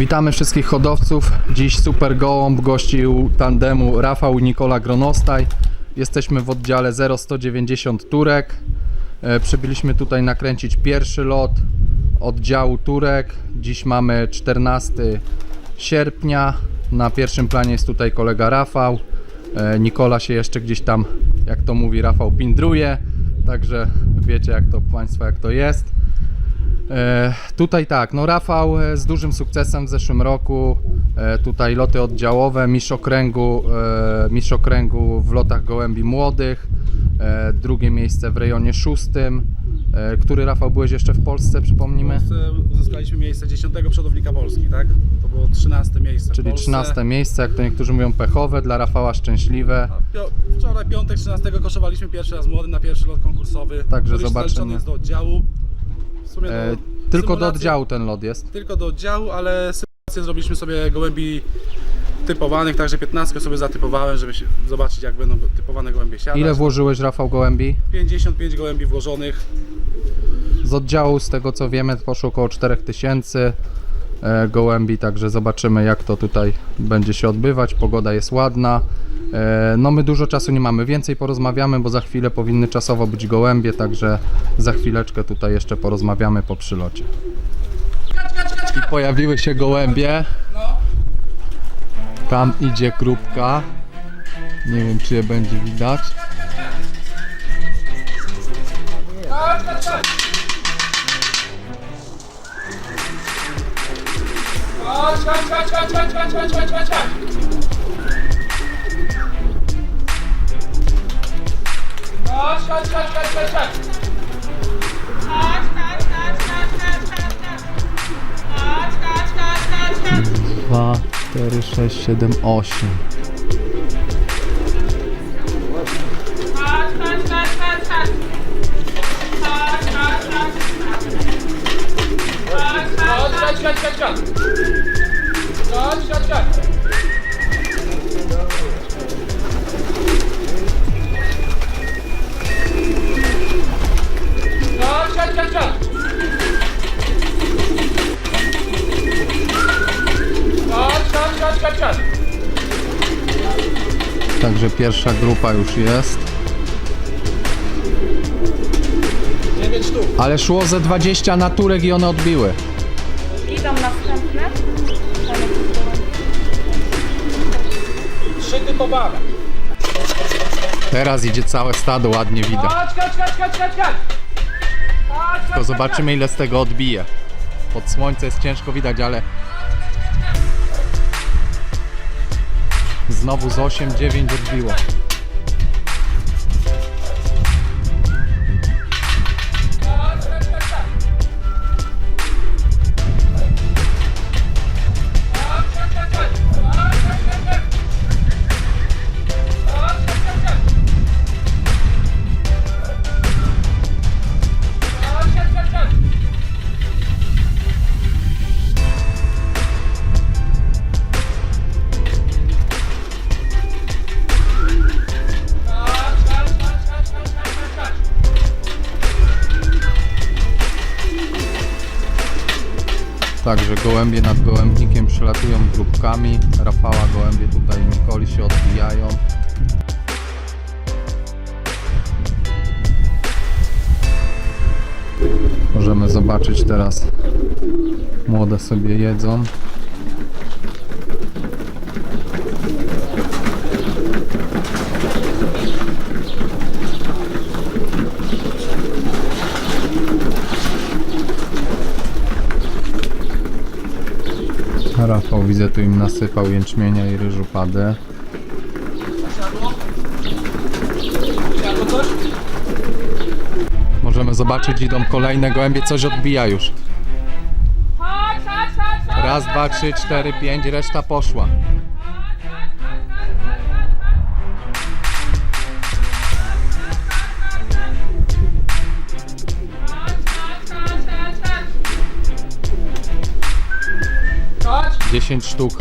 Witamy wszystkich hodowców. Dziś super gołąb gościł tandemu Rafał i Nikola Gronostaj. Jesteśmy w oddziale 0190 Turek. E, Przybyliśmy tutaj nakręcić pierwszy lot oddziału Turek. Dziś mamy 14 sierpnia. Na pierwszym planie jest tutaj kolega Rafał. E, Nikola się jeszcze gdzieś tam, jak to mówi Rafał, pindruje. Także wiecie jak to Państwo, jak to jest. E, tutaj tak, no Rafał e, z dużym sukcesem w zeszłym roku. E, tutaj loty oddziałowe, mistrz okręgu, e, mistrz okręgu w lotach gołębi młodych. E, drugie miejsce w rejonie szóstym. E, który Rafał byłeś jeszcze w Polsce, przypomnijmy? W Polsce uzyskaliśmy miejsce 10 przodownika Polski, tak? To było 13 miejsce. w Czyli Polsce. 13 miejsce, jak to niektórzy mówią pechowe, dla Rafała szczęśliwe. A pio- Wczoraj, piątek 13 koszowaliśmy pierwszy raz młody na pierwszy lot konkursowy. Także który zobaczymy. zaliczony jest do oddziału. W sumie do E, tylko do oddziału ten lot jest. Tylko do oddziału, ale symulację zrobiliśmy sobie gołębi typowanych, także 15 sobie zatypowałem, żeby się zobaczyć jak będą typowane gołębie siadać. Ile włożyłeś Rafał gołębi? 55 gołębi włożonych. Z oddziału, z tego co wiemy, poszło około 4000 e, gołębi, także zobaczymy jak to tutaj będzie się odbywać. Pogoda jest ładna. E, No my dużo czasu nie mamy, więcej porozmawiamy, bo za chwilę powinny czasowo być gołębie, także za chwileczkę tutaj jeszcze porozmawiamy po przylocie. I pojawiły się gołębie. Tam idzie krupka. Nie wiem czy je będzie widać. Kaç kaç kaç kaç kaç kaç kaç kaç kaç kaç. Kaç kaç kaç kaç kaç kaç. Kaç kaç kaç kaç kaç kaç kaç. Kaç kaç kaç kaç kaç. 2, 4, 6, 7, 8. Kaç kaç kaç kaç kaç. Kaç kaç kaç kaç kaç. Kaç kaç kaç kaç kaç. Także pierwsza grupa już jest. 9 sztuk. Ale szło ze 20 na turek i one odbiły. Idą następne. Trzy typowane. Teraz idzie całe stado, ładnie widać. Chodź, chodź, chodź, chodź, chodź, chodź. Chodź, Tylko zobaczymy ile z tego odbije. Pod słońce jest ciężko widać, ale... Znowu z 8-9 odbiło. Także gołębie nad gołębnikiem przylatują grupkami. Rafała gołębie tutaj Nikoli się odbijają. Możemy zobaczyć teraz. Młode sobie jedzą. Rafał widzę tu im nasypał jęczmienia i ryżu padę. Możemy zobaczyć, idą kolejne gołębie, coś odbija już. Raz, dwa, trzy, cztery, pięć, reszta poszła. 10 sztuk.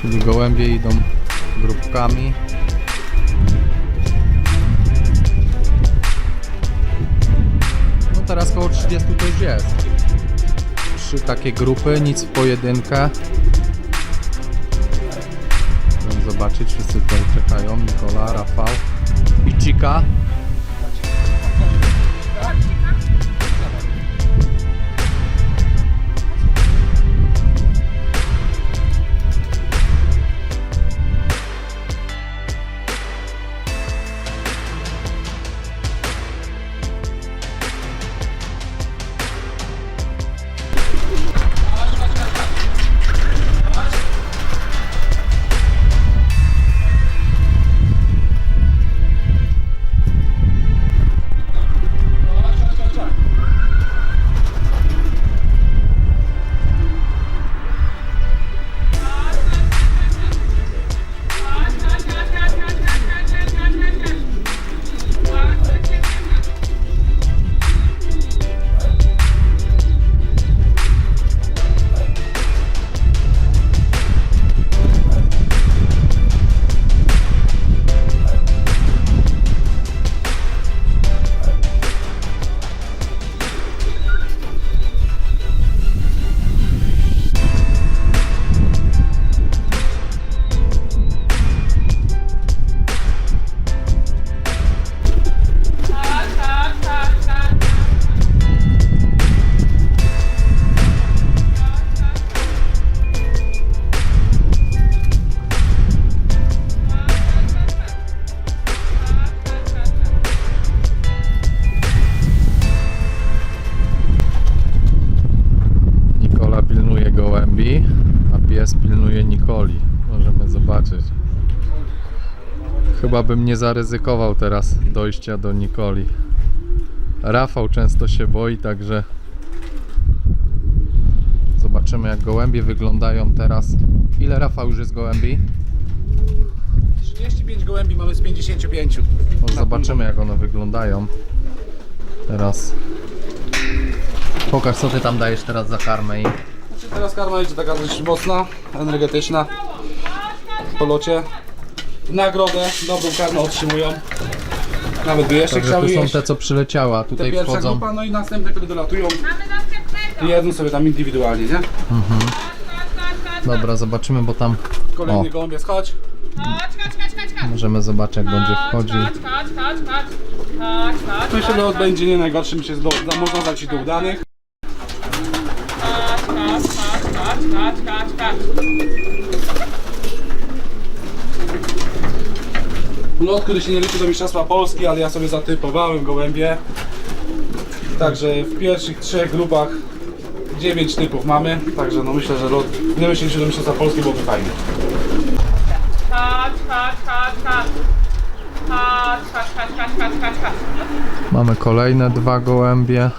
Czyli gołębie idą grupkami. teraz koło 30 to już jest. Trzy takie grupy, nic w pojedynkę. Chcę zobaczyć, wszyscy tutaj czekają. Nikola, Rafał i Cika. Chyba bym nie zaryzykował teraz dojścia do Nikoli. Rafał często się boi, także zobaczymy jak gołębie wyglądają teraz. Ile Rafał już jest gołębi? 35 gołębi mamy z 55. Może zobaczymy jak one wyglądają. Teraz. Pokaż co ty tam dajesz teraz za karmę i Znaczy teraz karma jest taka dość mocna, energetyczna. Po locie. Nagrodę dobrą karmę otrzymują. Nawet by jeszcze Także chciały tu są jeść. te co przyleciała, a Te tutaj pierwsza wchodzą. grupa, no i następne, które dolatują i jedzą sobie tam indywidualnie, nie? Dobra, zobaczymy, bo tam Kolejny O. gołąbiec, chodź. Chodź, chodź, chodź, chodź, chodź. możemy zobaczyć jak będzie wchodził. Chodź, chodź, chodź, chodź. Chodź, chodź, Myślę, że chodź, będzie nie najgorszy, myślę, że do, da, można zaliczyć do udanych. chodź, chodź, chodź, chodź, chodź. Lot, który się nie liczy do Mistrzostwa Polski, ale ja sobie zatypowałem gołębie. Także w pierwszych trzech grupach 9 typów mamy, także no myślę, że lot, gdyby się liczył do Mistrzostwa Polski byłoby fajnie. Chodź, chodź, chodź, chodź. Chodź, chodź, chodź, chodź, chodź, chodź, chodź. Mamy kolejne dwa gołębie.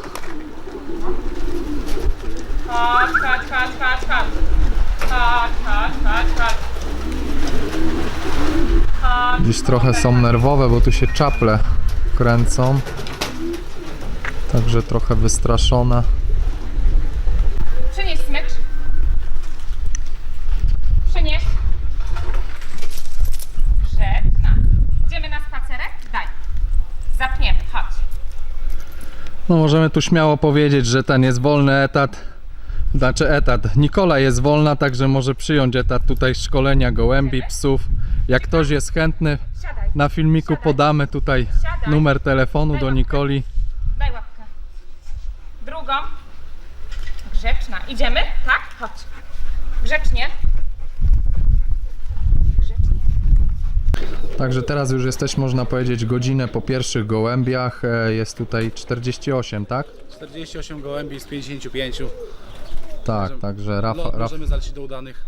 Chodź, chodź, chodź, chodź, chodź. Chodź, chodź, chodź, chodź. Dziś trochę są nerwowe, bo tu się czaple kręcą. Także trochę wystraszone. Przynieś smycz. Przynieś. Grzeczna. Idziemy na spacerek? Daj. Zapniemy, chodź. No możemy tu śmiało powiedzieć, że ten jest wolny etat. Znaczy etat. Nikola jest wolna, także może przyjąć etat tutaj szkolenia gołębi, psów. Jak ktoś jest chętny, Siadaj. na filmiku podamy tutaj Siadaj. numer telefonu do Nikoli. Daj łapkę. Drugą. Grzeczna. Idziemy? Tak? Chodź. Grzecznie. Grzecznie. Także teraz już jesteśmy, można powiedzieć, godzinę po pierwszych gołębiach. E, Jest tutaj 48, tak? 48 gołębi z 55. Tak, także Rafa, możemy zaliczyć do udanych.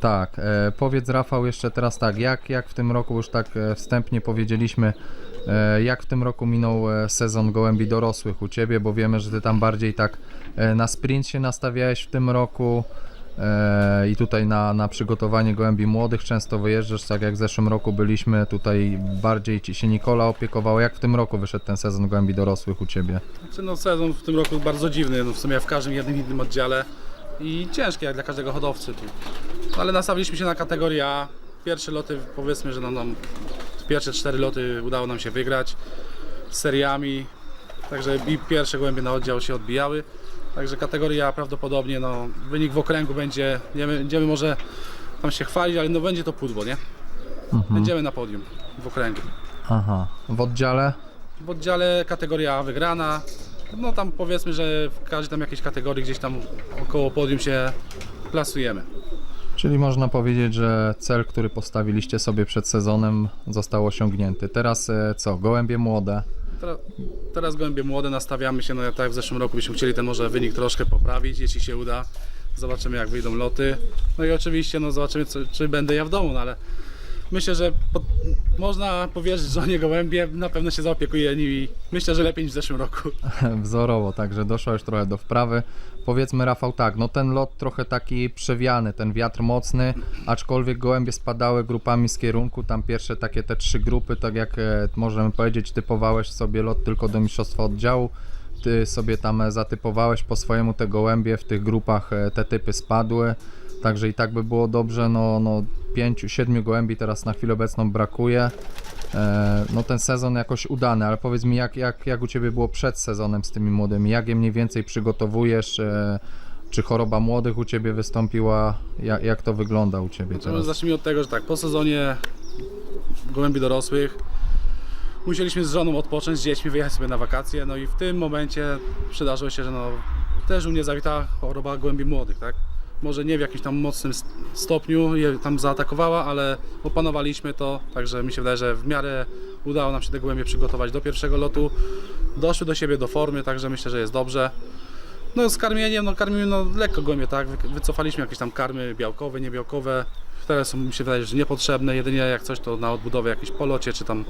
Tak. E, powiedz Rafał jeszcze teraz tak, jak, jak w tym roku, już tak e, wstępnie powiedzieliśmy, e, jak w tym roku minął e, sezon gołębi dorosłych u Ciebie, bo wiemy, że Ty tam bardziej tak e, na sprint się nastawiałeś w tym roku e, i tutaj na, na przygotowanie gołębi młodych często wyjeżdżasz, tak jak w zeszłym roku byliśmy, tutaj bardziej Ci się Nikola opiekował. Jak w tym roku wyszedł ten sezon gołębi dorosłych u Ciebie? Znaczy, no, sezon w tym roku bardzo dziwny, no, w sumie w każdym jednym innym oddziale i ciężki jak dla każdego hodowcy tu. Ale nastawiliśmy się na kategorię A. Pierwsze loty powiedzmy, że nam, nam pierwsze cztery loty udało nam się wygrać z seriami. Także i pierwsze gołębie na oddział się odbijały. Także kategoria prawdopodobnie, no, wynik w okręgu będzie, nie będziemy może tam się chwalić, ale no będzie to pudło, nie? Będziemy na podium w okręgu. Aha. W oddziale? W oddziale kategoria A wygrana. No tam powiedzmy, że w każdej tam jakiejś kategorii gdzieś tam około podium się plasujemy. Czyli można powiedzieć, że cel, który postawiliście sobie przed sezonem został osiągnięty. Teraz e, co? Gołębie młode. Teraz, teraz gołębie młode nastawiamy się, no tak jak w zeszłym roku byśmy chcieli ten może wynik troszkę poprawić, jeśli się uda. Zobaczymy jak wyjdą loty. No i oczywiście no zobaczymy co, czy będę ja w domu, no ale myślę, że pod, można powierzyć żonie gołębie, na pewno się zaopiekuje nimi. Myślę, że lepiej niż w zeszłym roku. Wzorowo, także doszła już trochę do wprawy. Powiedzmy Rafał tak, no ten lot trochę taki przewiany, ten wiatr mocny, aczkolwiek gołębie spadały grupami z kierunku, tam pierwsze takie te trzy grupy, tak jak e, możemy powiedzieć, typowałeś sobie lot tylko do mistrzostwa oddziału, ty sobie tam e, zatypowałeś po swojemu te gołębie, w tych grupach e, te typy spadły, także i tak by było dobrze, no, no pięciu, siedmiu gołębi teraz na chwilę obecną brakuje. E, no ten sezon jakoś udany, ale powiedz mi jak, jak, jak u Ciebie było przed sezonem z tymi młodymi, jak je mniej więcej przygotowujesz, e, czy choroba młodych u Ciebie wystąpiła, jak, jak to wygląda u Ciebie No, teraz? zacznijmy od tego, że tak, po sezonie gołębi dorosłych musieliśmy z żoną odpocząć, z dziećmi, wyjechać sobie na wakacje, no i w tym momencie przydarzyło się, że no, też u mnie zawitała choroba gołębi młodych, tak? Może nie w jakimś tam mocnym st- stopniu je tam zaatakowała, ale opanowaliśmy to, także mi się wydaje, że w miarę udało nam się te gołębie przygotować do pierwszego lotu. Doszły do siebie do formy, także myślę, że jest dobrze. No z karmieniem, no karmimy no lekko gołębie, tak? Wy- Wycofaliśmy jakieś tam karmy białkowe, niebiałkowe. Teraz są mi się wydaje, że niepotrzebne. Jedynie jak coś to na odbudowę jakieś polocie, czy tam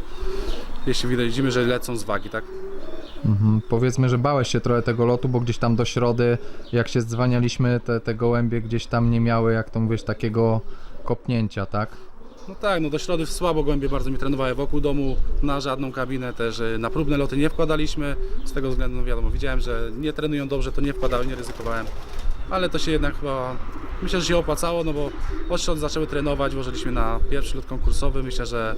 jeśli widzimy, że lecą z wagi, tak? Mhm. Powiedzmy, że bałeś się trochę tego lotu, bo gdzieś tam do środy, jak się dzwanialiśmy, te, te gołębie gdzieś tam nie miały, jak to mówisz, takiego kopnięcia, tak? No tak, no do środy słabo gołębie bardzo mi trenowały wokół domu, na żadną kabinę też, y, na próbne loty nie wkładaliśmy, z tego względu, no wiadomo, widziałem, że nie trenują dobrze, to nie wkładałem, nie ryzykowałem, ale to się jednak chyba, myślę, że się opłacało, no bo od środy zaczęły trenować, włożyliśmy na pierwszy lot konkursowy, myślę, że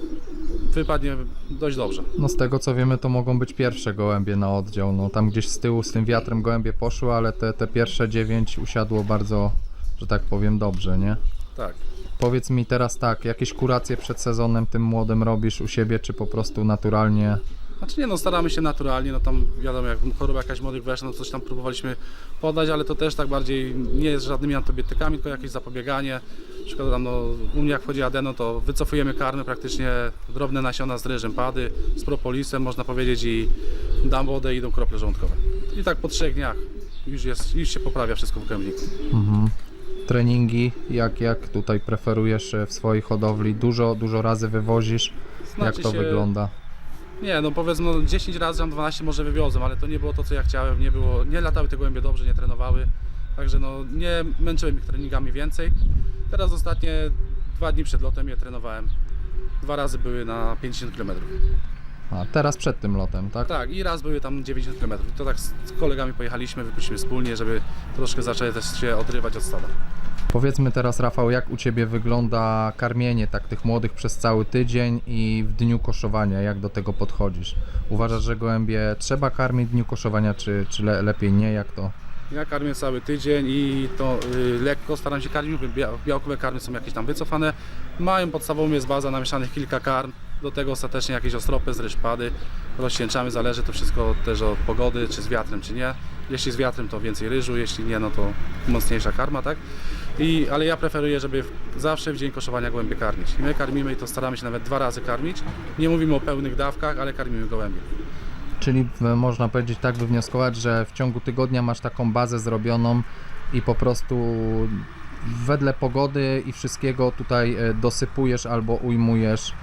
wypadnie dość dobrze. No z tego co wiemy, to mogą być pierwsze gołębie na oddział. No tam gdzieś z tyłu z tym wiatrem gołębie poszły, ale te, te pierwsze dziewięć usiadło bardzo, że tak powiem, dobrze, nie? Tak. Powiedz mi teraz tak, jakieś kuracje przed sezonem tym młodym robisz u siebie, czy po prostu naturalnie? Znaczy nie no, staramy się naturalnie, no tam wiadomo, jak choroba jakaś młodych weszła, no coś tam próbowaliśmy podać, ale to też tak biej nie jest żadnymi antybiotykami, tylko jakieś zapobieganie. Na przykład tam, no, u mnie jak wchodzi adeno, to wycofujemy karmy, praktycznie drobne nasiona z ryżem pady, z propolisem można powiedzieć i dam wodę i idą krople żołądkowe. I tak po trzech dniach już, jest, już się poprawia wszystko w gębniku. Treningi, jak, jak tutaj preferujesz e, w swojej hodowli? Dużo, dużo razy wywozisz? jak Znaczy to się- wygląda? Nie, no powiedzmy no 10 razy, tam 12 może wywiozłem, ale to nie było to co ja chciałem, nie było, nie latały te gołębie dobrze, nie trenowały, także no nie męczyłem ich treningami więcej. Teraz ostatnie dwa dni przed lotem je trenowałem. Dwa razy były na 50 km. A teraz przed tym lotem, tak? Tak, i raz były tam 90 km. To tak z kolegami pojechaliśmy, wypuściliśmy wspólnie, żeby troszkę zaczęły też się odrywać od stada. Powiedzmy teraz Rafał, jak u Ciebie wygląda karmienie tak tych młodych przez cały tydzień i w dniu koszowania, jak do tego podchodzisz? Uważasz, że gołębie trzeba karmić w dniu koszowania, czy, czy le, lepiej nie, jak to? Ja karmię cały tydzień i to y, lekko staram się karmić, białkowe karmy są jakieś tam wycofane. Mają podstawową jest baza namieszanych kilka karm, do tego ostatecznie jakieś ostropy z ryżpady, rozcieńczamy, zależy to wszystko też od pogody, czy z wiatrem, czy nie. Jeśli z wiatrem to więcej ryżu, jeśli nie, no to mocniejsza karma, tak? I, ale ja preferuję, żeby zawsze w dzień koszowania gołębie karmić. I my karmimy i to staramy się nawet dwa razy karmić. Nie mówimy o pełnych dawkach, ale karmimy gołębie. Czyli w- można powiedzieć tak wywnioskować, że w ciągu tygodnia masz taką bazę zrobioną i po prostu wedle pogody i wszystkiego tutaj e, dosypujesz albo ujmujesz e,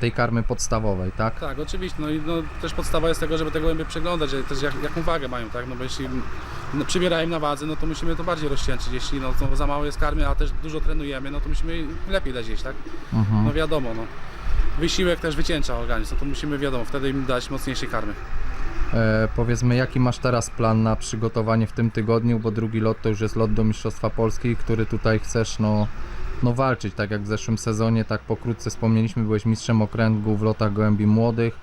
tej karmy podstawowej, tak? Tak, oczywiście. No i no, też podstawa jest tego, żeby te gołębie przeglądać, że też jak, jaką wagę mają, tak? No bo jeśli no, przybierają na wadze, no to musimy to bardziej rozcieńczyć. Jeśli no, to za mało jest karmy, a też dużo trenujemy, no to musimy lepiej dać jeść, tak? Mhm. No wiadomo, no. Wysiłek też wycieńcza organizm, no to musimy, wiadomo, wtedy im dać mocniejszej karmy. E, powiedzmy, jaki masz teraz plan na przygotowanie w tym tygodniu, bo drugi lot to już jest lot do Mistrzostwa Polski, który tutaj chcesz no, no walczyć, tak jak w zeszłym sezonie, tak pokrótce wspomnieliśmy, byłeś mistrzem okręgu w lotach gołębi młodych.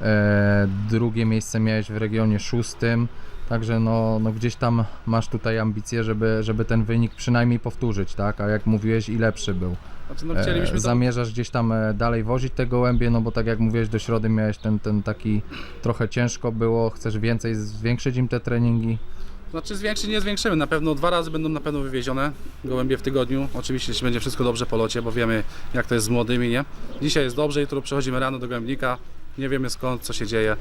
e, drugie miejsce miałeś w regionie szóstym, także no, no gdzieś tam masz tutaj ambicje, żeby, żeby ten wynik przynajmniej powtórzyć, tak? A jak mówiłeś i lepszy był. Znaczy, no, E, zamierzasz gdzieś tam e, dalej wozić te gołębie, no bo tak jak mówiłeś, do środy miałeś ten, ten taki trochę ciężko było, chcesz więcej, zwiększyć im te treningi. Znaczy zwiększyć nie zwiększymy, na pewno dwa razy będą na pewno wywiezione gołębie w tygodniu. Oczywiście jeśli będzie wszystko dobrze po locie, bo wiemy jak to jest z młodymi, nie? Dzisiaj jest dobrze, jutro przechodzimy rano do gołębnika, nie wiemy skąd, co się dzieje.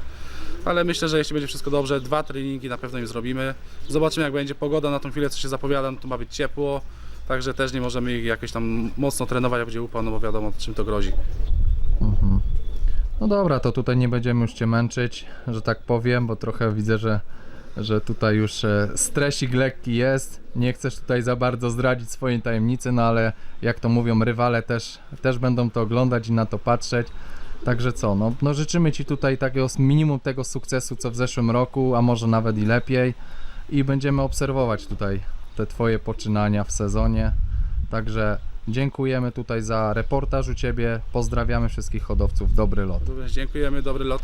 Ale myślę, że jeśli będzie wszystko dobrze, dwa treningi na pewno im zrobimy. Zobaczymy jak będzie pogoda, na tą chwilę co się zapowiada, no to ma być ciepło. Także też nie możemy ich jakoś tam mocno trenować, jak będzie upał, no bo wiadomo czym to grozi. No dobra, to tutaj nie będziemy już Cię męczyć, że tak powiem, bo trochę widzę, że, że tutaj już e, stresik lekki jest. Nie chcesz tutaj za bardzo zdradzić swojej tajemnicy, no ale jak to mówią, rywale też, też będą to oglądać i na to patrzeć. Także co, no, no życzymy Ci tutaj takiego minimum tego sukcesu, co w zeszłym roku, a może nawet i lepiej. I będziemy obserwować tutaj te Twoje poczynania w sezonie. Także dziękujemy tutaj za reportaż u Ciebie. Pozdrawiamy wszystkich hodowców. Dobry lot. Dziękujemy, dobry lot.